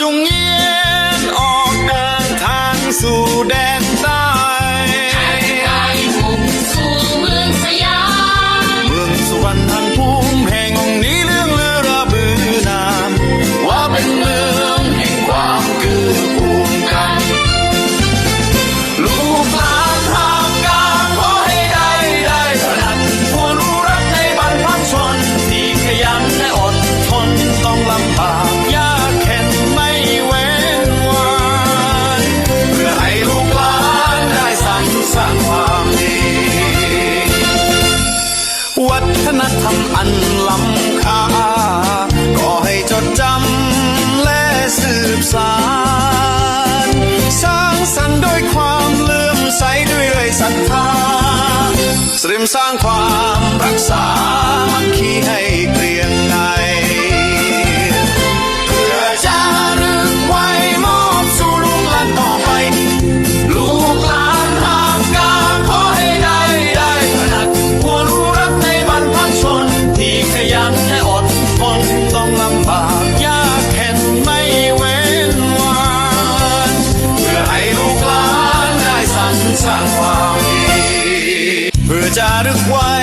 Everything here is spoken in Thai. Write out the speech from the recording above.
จงเงียนออกเดินทางสู่แดนำอันล้ำค่าก็ให้จดจำและสืบสานสร้างสรรค์ด้วยความเลื่อมใสด้วยศรัทธาสริมสร้างความ but out of wine.